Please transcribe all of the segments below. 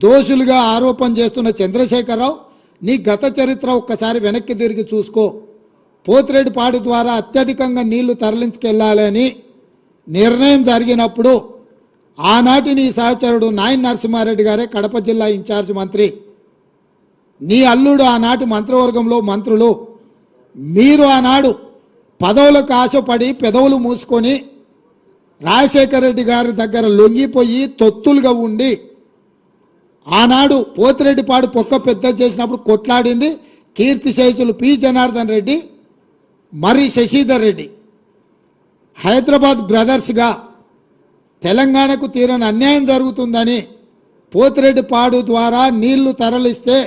దోషులుగా ఆరోపణ చేస్తున్న చంద్రశేఖరరావు నీ గత చరిత్ర ఒక్కసారి వెనక్కి తిరిగి చూసుకో. పోతిరెడ్డిపాడు ద్వారా అత్యధికంగా నీళ్ళు తరలించుకెళ్ళాలని నిర్ణయం జరిగినప్పుడు ఆనాటి నీ సహచరుడు నాయన్ నరసింహారెడ్డి గారే కడప జిల్లా ఇన్ఛార్జ్ మంత్రి. నీ అల్లుడు ఆనాటి మంత్రివర్గంలో మంత్రులు. మీరు ఆనాడు పదవులకు ఆశపడి పెదవులు మూసుకొని రాజశేఖర రెడ్డి గారి దగ్గర లొంగిపోయి తొత్తులుగా ఉండి ఆనాడు పోతిరెడ్డిపాడు పొక్క పెద్ద చేసినప్పుడు కొట్లాడింది కీర్తిశేషులు పి. జనార్దన్ రెడ్డి మరి శశిధర్ రెడ్డి. హైదరాబాద్ బ్రదర్స్గా తెలంగాణకు తీరని అన్యాయం జరుగుతుందని పోతిరెడ్డిపాడు ద్వారా నీళ్ళు తరలిస్తే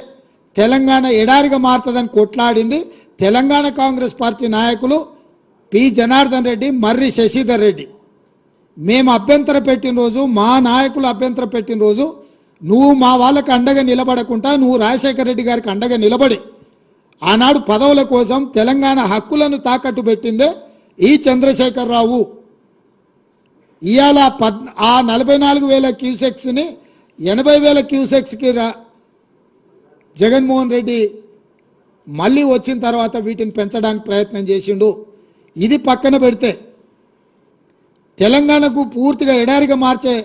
తెలంగాణ ఎడారిగా మారుతుందని కొట్లాడింది తెలంగాణ కాంగ్రెస్ పార్టీ నాయకులు పి. జనార్దన్ రెడ్డి మర్రి శశిధర్ రెడ్డి. మేము అభ్యంతర పెట్టిన రోజు మా నాయకులు అభ్యంతర పెట్టిన రోజు నువ్వు మా వాళ్ళకి అండగా నిలబడకుండా నువ్వు రాజశేఖర రెడ్డి గారికి అండగా నిలబడి. ఆనాడు పదవుల కోసం తెలంగాణ హక్కులను తాకట్టు పెట్టిందే ఈ చంద్రశేఖరరావు. ఇవాళ పద్ ఆ నలభై నాలుగు వేల క్యూసెక్స్ని ఎనభై వేల క్యూసెక్స్కి రా జగన్మోహన్ రెడ్డి మళ్ళీ వచ్చిన తర్వాత వీటిని పెంచడానికి ప్రయత్నం చేసిండు. ఇది పక్కన పెడితే తెలంగాణకు పూర్తిగా ఎడారిగా మార్చే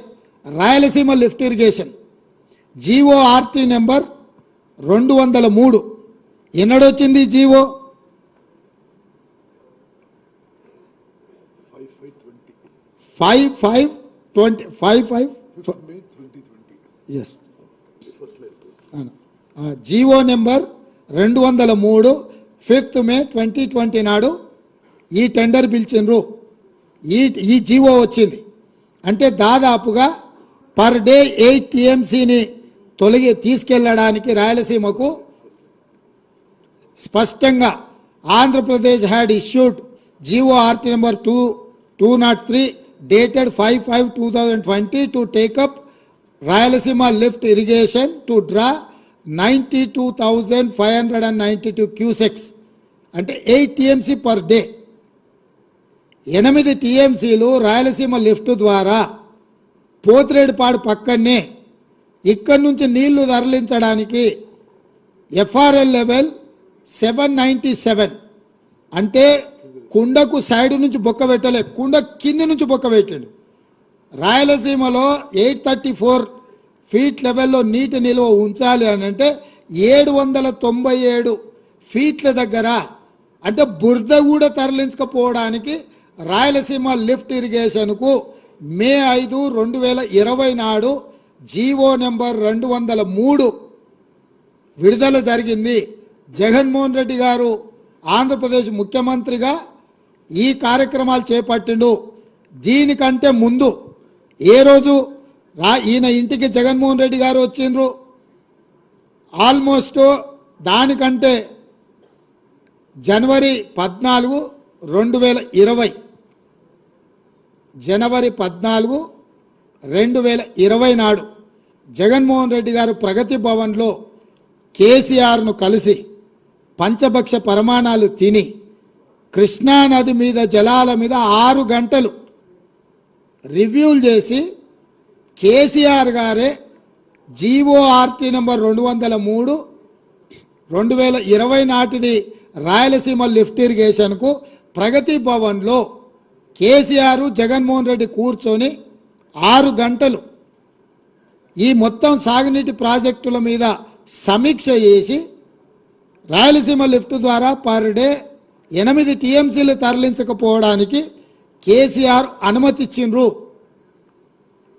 Rayalaseema lift irrigation. GO RT number రెండు వందల మూడు. ఎన్నడొచ్చింది GO? Five five twenty five five S GO number రెండు వందల మూడు. ఫిఫ్త్ మే ట్వంటీ ట్వంటీ నాడు ఈ టెండర్ పిలిచిండ్రు. ఈ ఈ జీవో వచ్చింది. అంటే దాదాపుగా పర్ డే ఎయిట్ టీఎంసీని తొలగి తీసుకెళ్ళడానికి రాయలసీమకు స్పష్టంగా Andhra Pradesh had issued GO RT number two two nought three dated five five two thousand twenty to take up Rayalaseema lift irrigation to draw ninety two thousand five hundred and ninety two cusecs అంటే eight TMC per day. ఎనిమిది టీఎంసీలు Rayalaseema lift ద్వారా పోతిరేడుపాడు పక్కనే ఇక్కడి నుంచి నీళ్ళు తరలించడానికి FRL level seven ninety seven. అంటే కుండకు సైడ్ నుంచి బొక్క పెట్టలే కుండ కింది నుంచి బొక్క పెట్టాడు. రాయలసీమలో ఎయిట్ థర్టీ ఫోర్ ఫీట్ లెవెల్లో నీటి నిల్వ ఉంచాలి అని అంటే ఏడు వందల తొంభై ఏడు ఫీట్ల దగ్గర అంటే బురద కూడా తరలించకపోవడానికి రాయలసీమ లిఫ్ట్ ఇరిగేషన్కు మే ఐదు రెండు వేల ఇరవై నాడు జీవో నెంబర్ రెండు వందల మూడు విడుదల జరిగింది. జగన్మోహన్ రెడ్డి గారు ఆంధ్రప్రదేశ్ ముఖ్యమంత్రిగా ఈ కార్యక్రమాలు చేపట్టిండు. దీనికంటే ముందు ఏ రోజు రా ఈయన ఇంటికి జగన్మోహన్ రెడ్డి గారు వచ్చిండ్రు? ఆల్మోస్ట్ దానికంటే జనవరి పద్నాలుగు రెండు వేల ఇరవై. జనవరి పద్నాలుగు రెండు వేల ఇరవై నాడు జగన్మోహన్ రెడ్డి గారు ప్రగతి భవన్లో కేసీఆర్ను కలిసి పంచభక్ష పరమాణాలు తిని కృష్ణానది మీద జలాల మీద ఆరు గంటలు రివ్యూలు చేసి కేసీఆర్ గారే జీఓఆర్టీ నెంబర్ రెండు వందల మూడు రెండు వేల ఇరవై నాటిది రాయలసీమ లిఫ్ట్ ఇరిగేషన్కు ప్రగతి భవన్లో కేసీఆర్ జగన్మోహన్ రెడ్డి కూర్చొని ఆరు గంటలు ఈ మొత్తం సాగునీటి ప్రాజెక్టుల మీద సమీక్ష చేసి రాయలసీమ లిఫ్ట్ ద్వారా పర్ డే ఎనిమిది టీఎంసీలు తరలించకపోవడానికి కేసీఆర్ అనుమతిచ్చిండ్రు.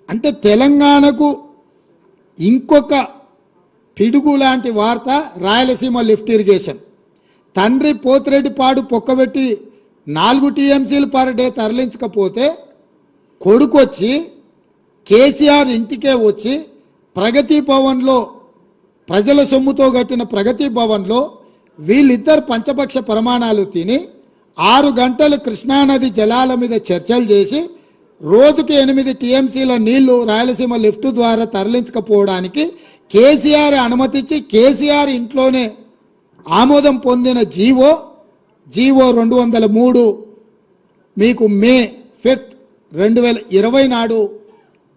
అంటే తెలంగాణకు ఇంకొక పిడుగు లాంటి వార్త రాయలసీమ లిఫ్ట్ ఇరిగేషన్. తండ్రి పోతిరెడ్డిపాడు పొక్కబెట్టి నాలుగు టీఎంసీలు పర్ డే తరలించకపోతే కొడుకొచ్చి కేసీఆర్ ఇంటికే వచ్చి ప్రగతి భవన్లో ప్రజల సొమ్ముతో కట్టిన ప్రగతి భవన్లో వీళ్ళిద్దరు పంచపక్ష ప్రమాణాలు తిని ఆరు గంటలు కృష్ణానది జలాల మీద చర్చలు చేసి రోజుకి ఎనిమిది టీఎంసీల నీళ్ళు రాయలసీమ లిఫ్ట్ ద్వారా తరలించకపోవడానికి కేసీఆర్ అనుమతించి కేసీఆర్ ఇంట్లోనే ఆమోదం పొందిన జీవో జీవో రెండు వందల మూడు మీకు మే ఫిఫ్త్ రెండు వేల ఇరవై నాడు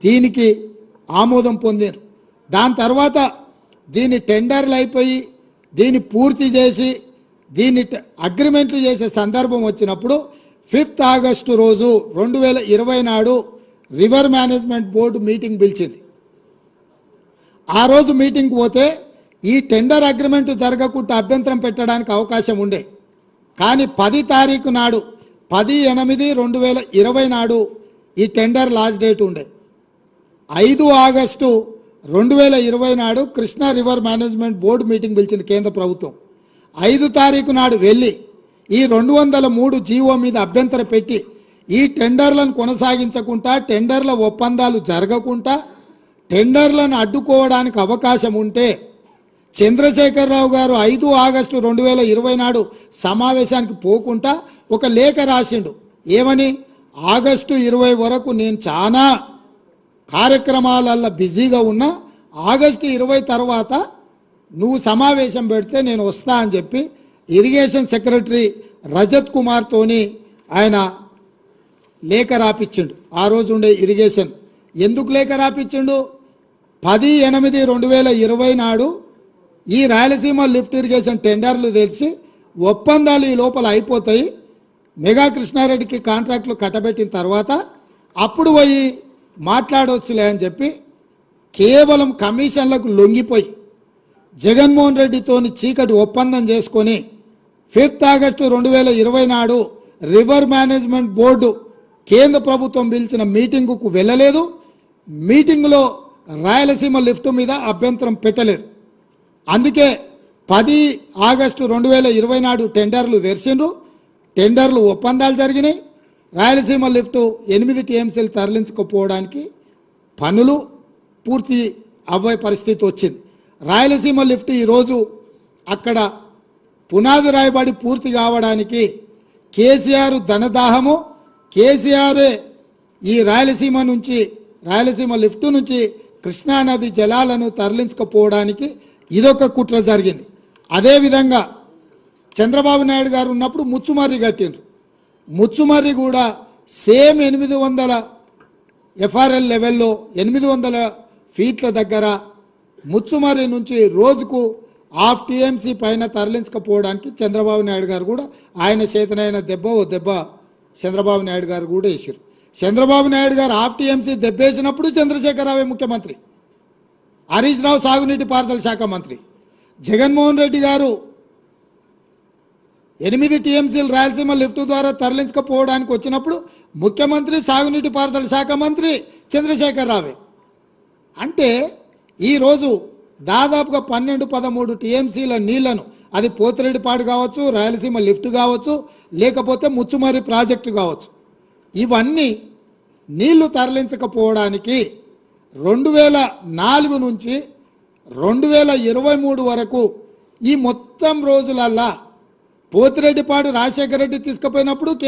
దీనికి ఆమోదం పొందారు. దాని తర్వాత దీని టెండర్లు అయిపోయి దీన్ని పూర్తి చేసి దీన్ని అగ్రిమెంట్లు చేసే సందర్భం వచ్చినప్పుడు ఫిఫ్త్ ఆగస్టు రోజు రెండు వేల ఇరవై నాడు రివర్ మేనేజ్మెంట్ బోర్డు మీటింగ్ పిలిచింది. ఆ రోజు మీటింగ్ పోతే ఈ టెండర్ అగ్రిమెంట్ జరగకుండా అభ్యంతరం పెట్టడానికి అవకాశం ఉండే. కానీ పది తారీఖు నాడు పది ఎనిమిది రెండు వేల ఇరవై నాడు ఈ టెండర్ లాస్ట్ డేట్ ఉండే. ఐదు ఆగస్టు రెండు వేల ఇరవై నాడు Krishna river management board meeting పిలిచింది కేంద్ర ప్రభుత్వం. ఐదు తారీఖు నాడు వెళ్ళి ఈ రెండు వందల మూడు జీవో మీద అభ్యంతర పెట్టి ఈ టెండర్లను కొనసాగించకుండా టెండర్ల ఒప్పందాలు జరగకుండా టెండర్లను అడ్డుకోవడానికి అవకాశం ఉంటే చంద్రశేఖరరావు గారు ఐదు ఆగస్టు రెండు వేల ఇరవై నాడు సమావేశానికి పోకుండా ఒక లేఖ రాసిండు. ఏమని? ఆగస్టు ఇరవై వరకు నేను చాలా కార్యక్రమాలల్లో బిజీగా ఉన్నా ఆగస్టు ఇరవై తర్వాత నువ్వు సమావేశం పెడితే నేను వస్తా అని చెప్పి ఇరిగేషన్ సెక్రటరీ రజత్ కుమార్తోని ఆయన లేఖ రాపిచ్చిండు. ఆ రోజు ఉండే ఇరిగేషన్. ఎందుకు లేఖ రాపిచ్చిండు? పది ఎనిమిది రెండు వేల ఇరవై నాడు ఈ రాయలసీమ లిఫ్ట్ ఇరిగేషన్ టెండర్లు తెలిసి ఒప్పందాలు ఈ లోపల అయిపోతాయి. మెగా కృష్ణారెడ్డికి కాంట్రాక్టులు కట్టబెట్టిన తర్వాత అప్పుడు పోయి మాట్లాడవచ్చులే అని చెప్పి కేవలం కమిషన్లకు లొంగిపోయి జగన్మోహన్ రెడ్డితోని చీకటి ఒప్పందం చేసుకొని ఫిఫ్త్ ఆగస్టు రెండు వేల ఇరవై నాడు రివర్ మేనేజ్మెంట్ బోర్డు కేంద్ర ప్రభుత్వం పిలిచిన మీటింగుకు వెళ్ళలేదు. మీటింగ్లో రాయలసీమ లిఫ్ట్ మీద అభ్యంతరం పెట్టలేదు. అందుకే పది ఆగస్టు రెండు వేల ఇరవై నాడు టెండర్లు తెరిచిండ్రు టెండర్లు ఒప్పందాలు జరిగినాయి. రాయలసీమ లిఫ్ట్ ఎనిమిది టీఎంసీలు తరలించకపోవడానికి పనులు పూర్తి అవ్వే పరిస్థితి వచ్చింది. రాయలసీమ లిఫ్ట్ ఈరోజు అక్కడ పునాది రాయబడి పూర్తి కావడానికి కేసీఆర్ ధనదాహము కేసీఆరే ఈ రాయలసీమ నుంచి రాయలసీమ లిఫ్ట్ నుంచి కృష్ణానది జలాలను తరలించకపోవడానికి ఇదొక కుట్ర జరిగింది. అదేవిధంగా చంద్రబాబు నాయుడు గారు ఉన్నప్పుడు ముచ్చుమారి కట్టిండ్రు. ముచ్చుమర్రి కూడా సేమ్ ఎనిమిది వందల ఎఫ్ఆర్ఎల్ లెవెల్లో ఎనిమిది వందల ఫీట్ల దగ్గర ముచ్చుమర్రి నుంచి రోజుకు హాఫ్ టీఎంసీ పైన తరలించకపోవడానికి చంద్రబాబు నాయుడు గారు కూడా ఆయన చేతనైన దెబ్బ ఓ దెబ్బ చంద్రబాబు నాయుడు గారు కూడా వేసారు చంద్రబాబు నాయుడు గారు హాఫ్ టీఎంసీ దెబ్బేసినప్పుడు చంద్రశేఖరరావు ముఖ్యమంత్రి? హరీష్ రావు సాగునీటి పారుదల శాఖ మంత్రి. జగన్మోహన్ రెడ్డి గారు ఎనిమిది టీఎంసీలు రాయలసీమ లిఫ్ట్ ద్వారా తరలించకపోవడానికి వచ్చినప్పుడు ముఖ్యమంత్రి సాగునీటి పారుదల శాఖ మంత్రి చంద్రశేఖర్ రావే. అంటే ఈరోజు దాదాపుగా పన్నెండు పదమూడు టీఎంసీల నీళ్ళను అది పోతిరెడ్డిపాడు కావచ్చు రాయలసీమ లిఫ్ట్ కావచ్చు లేకపోతే ముచ్చుమరి ప్రాజెక్టు కావచ్చు. ఇవన్నీ నీళ్ళు తరలించకపోవడానికి రెండు వేల నాలుగు నుంచి రెండు వేల ఇరవై మూడు వరకు ఈ మొత్తం రోజులల్లా పోతిరెడ్డిపాడు రాజశేఖర రెడ్డి తీసుకుపోయినప్పుడు కే